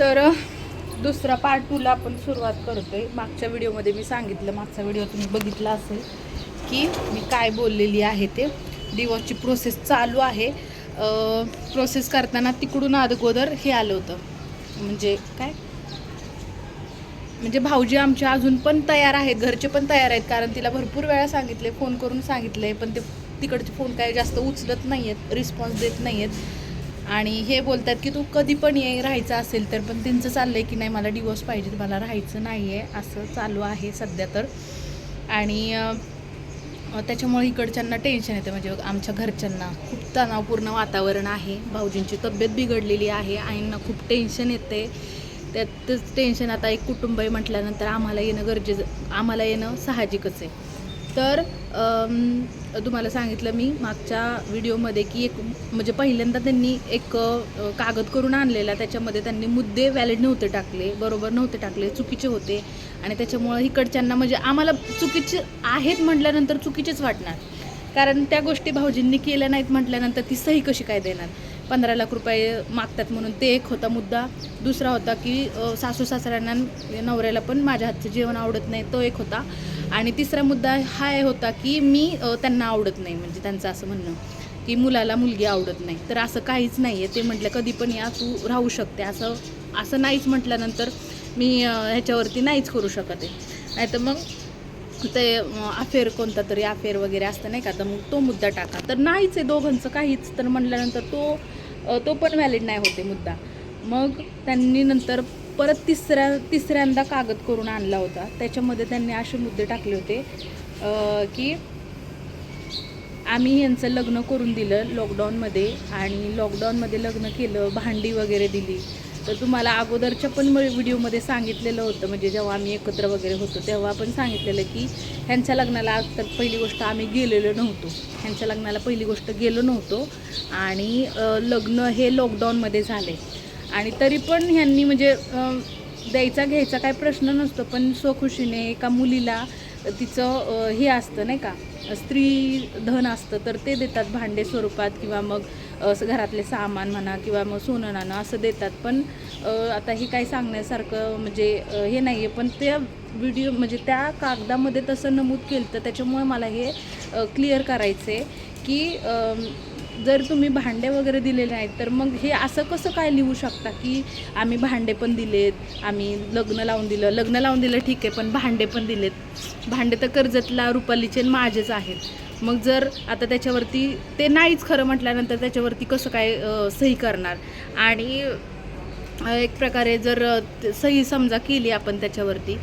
तर दुसरा पार्ट टूला आपण सुरुवात करतोय. मागच्या व्हिडिओमध्ये मी सांगितलं मागचा व्हिडिओ तुम्ही बघितला असेल की मी काय बोललेली आहे ते. डिवॉर्सची प्रोसेस चालू आहे. प्रोसेस करताना तिकडून अगोदर हे आलं होतं. म्हणजे काय? म्हणजे भाऊजी आमच्या अजून पण तयार आहेत घरचे पण तयार आहेत कारण तिला भरपूर वेळा सांगितले फोन करून सांगितले पण ते तिकडचे फोन काय जास्त उचलत नाही आहेत रिस्पॉन्स देत नाही आहेत आणि हे बोलतात की तू कधी पण ये राहायचं असेल तर पण त्यांचं चाललं आहे की नाही मला डिवोर्स पाहिजे मला राहायचं नाही आहे असं चालू आहे सध्या तर. आणि त्याच्यामुळे इकडच्यांना टेन्शन येतं. म्हणजे आमच्या घरच्यांना खूप तणावपूर्ण वातावरण आहे. भाऊजींची तब्येत बिघडलेली आहे. आईंना खूप टेन्शन येते. त्यातच टेन्शन आता एक कुटुंब आहे म्हटल्यानंतर आम्हाला येणं गरजेचं आम्हाला येणं साहजिकच आहे. तर तुम्हाला सांगितलं मी मागच्या व्हिडिओमध्ये की एक म्हणजे पहिल्यांदा त्यांनी एक कागद करून आणलेला. त्याच्यामध्ये त्यांनी मुद्दे व्हॅलिड नव्हते टाकले बरोबर नव्हते टाकले चुकीचे होते. आणि त्याच्यामुळं इकडच्यांना म्हणजे आम्हाला चुकीचे आहेत म्हटल्यानंतर चुकीचेच वाटणार. कारण त्या गोष्टी भाऊजींनी केल्या नाहीत म्हटल्यानंतर ती सही कशी काय देणार? पंधरा लाख रुपये मागतात म्हणून. ते एक होता मुद्दा. दुसरा होता की सासू सासऱ्यांना नवऱ्याला पण माझ्या हातचं जेवण आवडत नाही तो एक होता. आणि तिसरा मुद्दा हा होता की मी त्यांना आवडत नाही. म्हणजे त्यांचं असं म्हणणं की मुलाला मुलगी आवडत नाही. तर असं काहीच नाही आहे ते म्हटलं कधी पण या तू राहू शकते. असं असं नाहीच म्हटल्यानंतर मी ह्याच्यावरती नाहीच करू शकत आहे. नाही तर मग ते अफेअर कोणता तरी अफेअर वगैरे असतं नाही का तर मग तो मुद्दा टाका. तर नाहीच आहे दोघांचं काहीच. तर म्हटल्यानंतर तो तो पण व्हॅलिड नाही होते मुद्दा. मग त्यांनी नंतर परत तिसऱ्या तिसऱ्यांदा कागद करून आणला होता. त्याच्यामध्ये त्यांनी असे मुद्दे टाकले होते की आम्ही यांचं लग्न करून दिलं लॉकडाऊनमध्ये आणि लॉकडाऊनमध्ये लग्न केलं भांडी वगैरे दिली. तर तुम्हाला अगोदरच्या पण व्हिडिओमध्ये सांगितलेलं होतं म्हणजे जेव्हा आम्ही एकत्र वगैरे होतो तेव्हा पण सांगितलेलं की ह्यांच्या लग्नाला तर पहिली गोष्ट आम्ही गेलेलो नव्हतो. ह्यांच्या लग्नाला पहिली गोष्ट गेलो नव्हतो आणि लग्न हे लॉकडाऊनमध्ये झाले. आणि तरी पण ह्यांनी म्हणजे द्यायचा घ्यायचा काय प्रश्न नसतो पण स्वखुशीने एका मुलीला तिचं हे असतं नाही का स्त्री धन असतं तर ते देतात भांडे स्वरूपात किंवा मग असं घरातले सामान म्हणा किंवा मग सोनं नाणं असं देतात. पण आता हे काही सांगण्यासारखं म्हणजे हे नाही आहे पण त्या व्हिडिओ म्हणजे त्या कागदामध्ये तसं नमूद केलं तर त्याच्यामुळे मला हे क्लिअर करायचं आहे की जर तुम्ही भांडे वगैरे दिलेले नाहीत तर मग हे असं कसं काय लिहू शकता की आम्ही भांडे पण दिलेत आम्ही लग्न लावून दिलं लग्न लावून दिलं ठीक आहे पण भांडे पण दिलेत. भांडे तर कर्जतला रुपालीचे माझेच आहेत. मग जर आता त्याच्यावरती ते नाहीच खरं म्हटल्यानंतर त्याच्यावरती कसं काय सही करणार? आणि एक प्रकारे जर सही समजा केली आपण त्याच्यावरती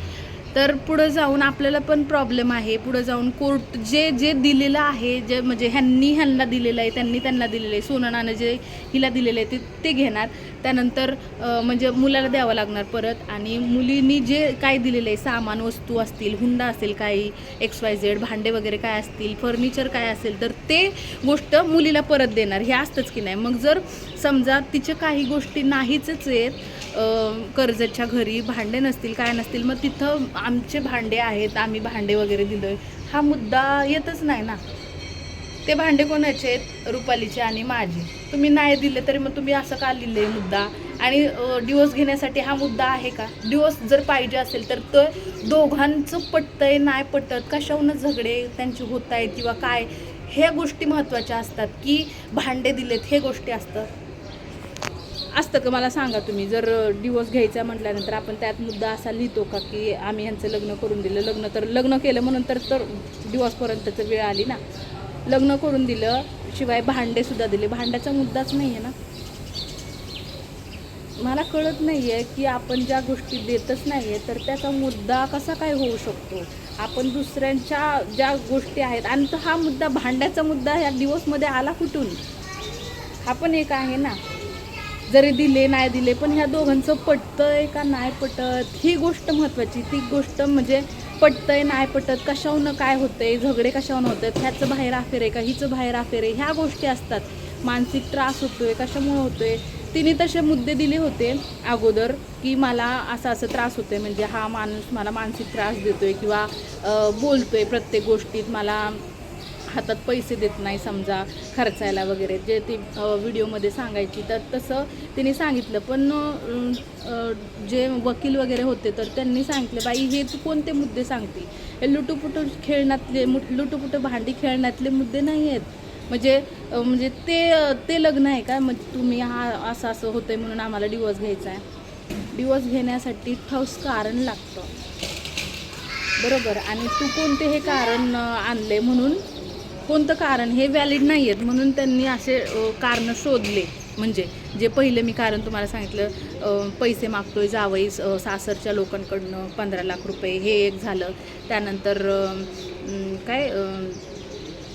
तर पुढं जाऊन आपल्याला पण प्रॉब्लेम आहे. पुढं जाऊन कोर्ट जे जे दिलेलं आहे जे म्हणजे ह्यांनी ह्यांना दिलेलं आहे त्यांनी त्यांना दिलेलं आहे सोननानं जे हिला दिलेलं आहे ते ते घेणार. त्यानंतर म्हणजे मुलाला द्यावं लागणार परत आणि मुलींनी जे काय दिलेलं आहे सामान वस्तू असतील हुंडा असेल काही एक्स वाय झेड भांडे वगैरे काय असतील फर्निचर काय असेल तर ते गोष्ट मुलीला परत देणार. हे असतंच की नाही. मग जर समजा तिच्या काही गोष्टी नाहीच आहेत कर्जच्या घरी भांडे नसतील काय नसतील मग तिथं आमचे भांडे आहेत आम्ही भांडे वगैरे दिलं हा मुद्दा येतच नाही ना. ते भांडे कोणाचे आहेत? रुपालीचे आणि माझे. तुम्ही नाही दिले तरी मग तुम्ही असं का लिहिले मुद्दा? आणि डिवोर्स घेण्यासाठी हा मुद्दा आहे का? डिवोर्स जर पाहिजे असेल तर तो दोघांचं पटतंय नाही पटत कशाहून झगडे त्यांचे होत आहेत किंवा काय? ह्या गोष्टी महत्त्वाच्या असतात की भांडे दिलेत हे गोष्टी असतात. असतं का? मला सांगा तुम्ही. जर डिवोर्स घ्यायचा म्हटल्यानंतर आपण त्यात मुद्दा असा लिहितो का की आम्ही ह्यांचं लग्न करून दिलं? लग्न तर लग्न केलं म्हणून तर तर डिवोर्सपर्यंतच वेळ आली ना. लग्न करून दिलं शिवाय भांडे सुद्धा दिले. भांड्याचा मुद्दाच नाही आहे ना. मला कळत नाही आहे की आपण ज्या गोष्टी देतच नाही आहे तर त्याचा मुद्दा कसा काय होऊ शकतो? आपण दुसऱ्यांच्या ज्या गोष्टी आहेत आणि तो हा मुद्दा भांड्याचा मुद्दा ह्या दिवसमध्ये आला कुठून? हा पण एक आहे ना. जरी दिले नाही दिले पण ह्या दोघांचं पटतं आहे का नाही पटत ही गोष्ट महत्त्वाची ती गोष्ट म्हणजे पटतंय नाही पटत कशाहून काय होतंय झगडे कशाहून होतात ह्याचं बाहेर अफेर आहे का हिचं बाहेर अफेर आहे ह्या गोष्टी असतात. मानसिक त्रास होतोय कशामुळे होतोय? तिने तसे मुद्दे दिले होते अगोदर की मला असा असं त्रास होतोय म्हणजे हा माणूस मला मानसिक त्रास देतोय किंवा बोलतोय प्रत्येक गोष्टीत मला हातात पैसे देत नाही समजा खर्चायला वगैरे. जे ती व्हिडिओमध्ये सांगायची तर तसं तिने सांगितलं. पण जे वकील वगैरे होते तर त्यांनी सांगितलं बाई हे तू कोणते मुद्दे सांगते? हे लुटूपुटू खेळण्यातले मुठ- लुटूपुटू भांडी खेळण्यातले मुद्दे नाही आहेत. म्हणजे म्हणजे ते ते लग्न आहे का? म्हणजे तुम्ही हा असं असं होतं आहे म्हणून आम्हाला डिवोर्स घ्यायचा आहे. डिवोर्स घेण्यासाठी ठोस कारण लागतं. बरोबर. आणि तू कोणते हे कारण आणले म्हणून कोणतं कारण हे व्हॅलिड नाही आहेत म्हणून त्यांनी असे कारण शोधले. म्हणजे जे पहिलं मी कारण तुम्हाला सांगितलं पैसे मागतोय जावई सासरच्या लोकांकडनं पंधरा लाख रुपये हे एक झालं. त्यानंतर काय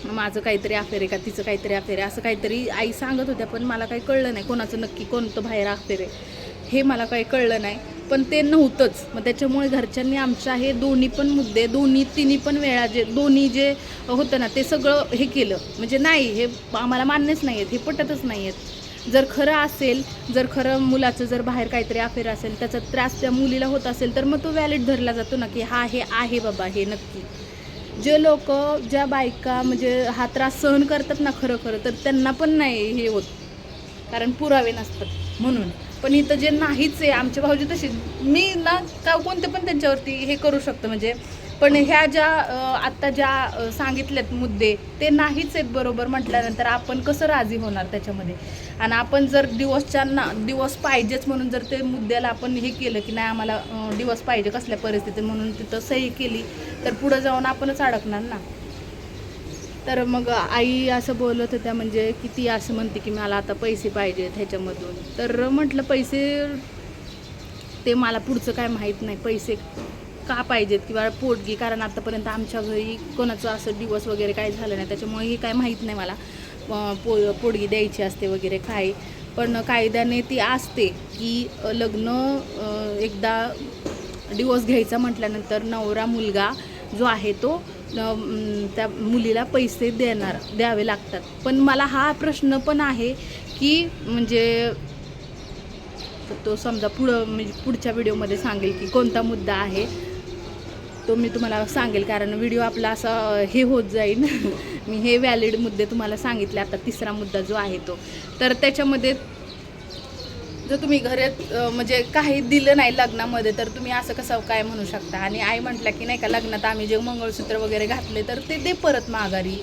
माझं काहीतरी अफेअर आहे का तिचं काहीतरी अफेअर आहे असं काहीतरी आई सांगत होत्या पण मला काही कळलं नाही. कोणाचं नक्की कोणतं बाहेर अफेअर आहे हे मला काही कळलं नाही. पण ते नव्हतंच. मग त्याच्यामुळे घरच्यांनी आमच्या हे दोन्ही पण मुद्दे दोन्ही तिन्ही पण वेळा जे दोन्ही जे होतं ना ते सगळं हे केलं. म्हणजे नाही हे आम्हाला मान्यच नाही आहेत हे पटतच नाही आहेत जर खरं असेल जर खरं मुलाचं जर बाहेर काहीतरी अफेअर असेल त्याचा त्रास त्या मुलीला होत असेल तर मग तो व्हॅलिड धरला जातो ना की हा हे आहे बाबा हे नक्की. जे लोक ज्या बायका म्हणजे हा त्रास सहन करतात ना खरं खरं तर त्यांना पण नाही हे होत. कारण पुरावे नसतात. म्हणून. पण इथं जे नाहीच आहे आमचे भाऊजी तशी. मी ना का कोणते पण त्यांच्यावरती हे करू शकतो म्हणजे. पण ह्या ज्या आत्ता ज्या अं, सांगितलेत मुद्दे ते नाहीच आहेत बरोबर म्हटल्यानंतर आपण कसं राजी होणार त्याच्यामध्ये? आणि आपण जर दिवसच्या ना दिवस पाहिजेच म्हणून जर ते मुद्द्याला आपण हे केलं की नाही आम्हाला दिवस पाहिजे कसल्या परिस्थितीत म्हणून तिथं सही केली तर पुढं जाऊन आपणच अडकणार ना? तर मग आई असं बोलत होत्या म्हणजे की ती असं म्हणते की मला आता पैसे पाहिजेत ह्याच्यामधून. तर म्हटलं पैसे ते मला पुढचं काय माहीत नाही. पैसे का पाहिजेत किंवा पोटगी कारण आत्तापर्यंत आमच्या घरी कोणाचं असं दिवस वगैरे काय झालं नाही. त्याच्यामुळे हे काय माहीत नाही मला. पो पोटगी द्यायची असते वगैरे काय. पण कायद्याने ती असते की लग्न एकदा डिवोर्स घ्यायचा म्हटल्यानंतर नवरा मुलगा जो आहे तो त्या मुलीला पैसे देणार द्यावे लागतात. पण मला हा प्रश्न पण आहे की म्हणजे तो समजा पुढं म्हणजे पुढच्या व्हिडिओमध्ये सांगेल की कोणता मुद्दा आहे तो मी तुम्हाला सांगेल. कारण व्हिडिओ आपला असा हे होत जाईल. मी हे व्हॅलिड मुद्दे तुम्हाला सांगितले. आता तिसरा मुद्दा जो आहे तो. तर त्याच्यामध्ये जर तुम्ही घरात म्हणजे काही दिलं नाही लग्नामध्ये तर तुम्ही असं कसं काय म्हणू शकता? आणि आई म्हटलं की नाही का लग्नात आम्ही जे मंगळसूत्र वगैरे घातले तर ते दे परत माघारी.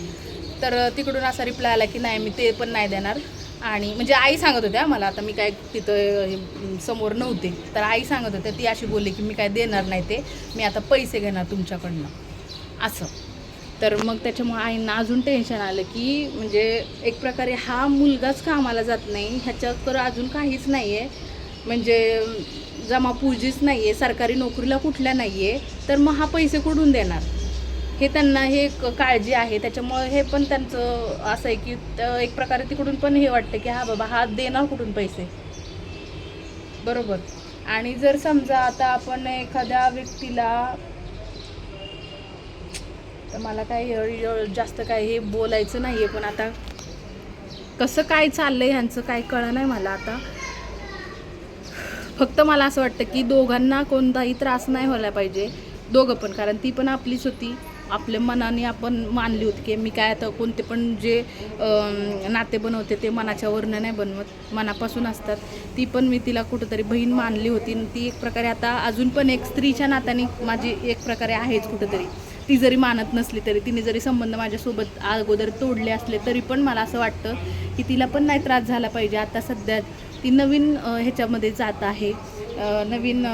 तर तिकडून असा रिप्लाय आला की नाही मी ते पण नाही देणार. आणि म्हणजे आई सांगत होत्या मला आता मी काय तिथं समोर नव्हते. तर आई सांगत होत्या ती अशी बोलली की मी काय देणार नाही ते मी आता पैसे घेणार तुमच्याकडनं. असं. तर मग त्याच्यामुळे आईंना अजून टेन्शन आलं की म्हणजे एक प्रकारे हा मुलगाच कामाला जात नाही ह्याच्यात तर अजून काहीच नाही आहे म्हणजे जमा पूजीच नाही आहे सरकारी नोकरीला कुठल्या नाही आहे तर मग हा पैसे कुठून देणार? हे त्यांना हे काळजी आहे. त्याच्यामुळे हे पण त्यांचं असं आहे की एक प्रकारे तिकडून पण हे वाटतं की हा बाबा हा देणार कुठून पैसे? बरोबर. आणि जर समजा आता आपण एखाद्या व्यक्तीला तर मला काय जास्त काय हे बोलायचं नाही आहे पण आता कसं काय चाललं आहे ह्यांचं काय कळलं नाही मला आता. फक्त मला असं वाटतं की दोघांना कोणताही त्रास नाही व्हायला पाहिजे दोघं पण कारण ती पण आपलीच होती. आपल्या मनाने आपण मानली होती की मी काय आता कोणते पण जे नाते बनवते ते मनाच्या वरनं नाही बनवत मनापासून असतात. ती पण मी तिला कुठंतरी बहीण मानली होती. आणि ती एक प्रकारे आता अजून पण एक स्त्रीच्या नात्याने माझी एक प्रकारे आहेच कुठंतरी. ती जरी मानत नसली तरी तिने जरी संबंध माझ्यासोबत अगोदर तोडले असले तरी पण मला असं वाटतं की तिला पण नाही त्रास झाला पाहिजे. आता सध्या ती नवीन ह्याच्यामध्ये जात आहे. नवीन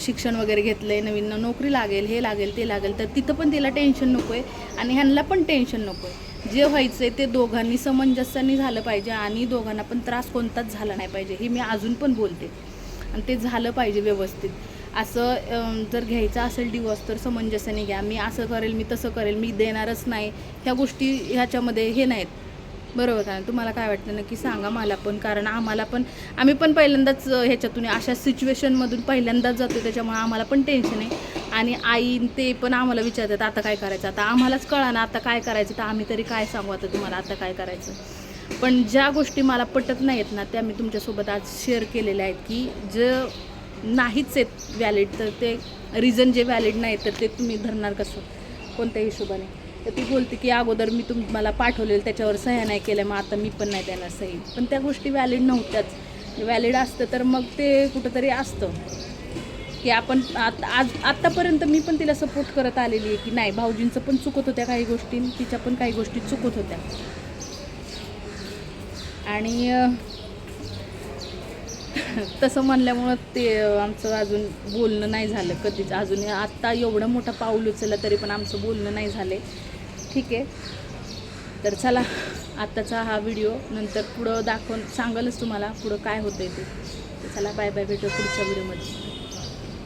शिक्षण वगैरे घेतलं आहे नवीन नोकरी लागेल हे लागेल ते लागेल. तर तिथं पण तिला टेन्शन नको आहे आणि ह्यांना पण टेन्शन नको आहे जे व्हायचं आहे ते दोघांनी समंजस्याने झालं पाहिजे आणि दोघांना पण त्रास कोणताच झाला नाही पाहिजे हे मी अजून पण बोलते. आणि ते झालं पाहिजे व्यवस्थित. असं जर घ्यायचं असेल डिवॉर्स तर समंजस्याने घ्या. मी असं करेल मी तसं करेल मी देणारच नाही. ह्या गोष्टी ह्याच्यामध्ये हे नाहीत. बरोबर का? तुम्हाला काय वाटतं? नक्की सांगा मला पण कारण आम्हाला पण आम्ही पण पहिल्यांदाच ह्याच्यातून अशा सिच्युएशनमधून पहिल्यांदाच जातो त्याच्यामुळे आम्हाला पण टेन्शन आहे. आणि आई ते पण आम्हाला विचारतात आता काय करायचं? आता आम्हालाच कळा ना आता काय करायचं? तर आम्ही तरी काय सांगू आता तुम्हाला? आता काय करायचं? पण ज्या गोष्टी मला पटत नाहीत ना त्या मी तुमच्यासोबत आज शेअर केलेल्या आहेत की जे नाहीच आहेत व्हॅलिड तर ते रिझन जे व्हॅलिड नाही तर ते तुम्ही धरणार कसं? कोणत्या हिशोबाने. तर ती बोलते की अगोदर मी तुम्हाला पाठवलेलं त्याच्यावर सह्या नाही केल्या मग आता मी पण नाही देणार सही. पण त्या गोष्टी व्हॅलिड नव्हत्याच. म्हणजे व्हॅलिड असतं तर मग ते कुठंतरी असतं. की आपण आत- आज आत्तापर्यंत मी पण तिला सपोर्ट करत आलेली आहे की नाही भाऊजींचं पण चुकत होत्या काही गोष्टी तिच्या पण काही गोष्टी चुकत होत्या. आणि तसं म्हणल्यामुळं ते आमचं अजून बोलणं नाही झालं कधीच. अजून आत्ता एवढं मोठं पाऊल उचललं तरी पण आमचं बोलणं नाही झाले. ठीक आहे. तर चला आत्ताचा हा व्हिडिओ नंतर पुढं दाखवून सांगालच तुम्हाला पुढं काय होतं ते. चला बाय बाय भेटू पुढच्या व्हिडिओमध्ये.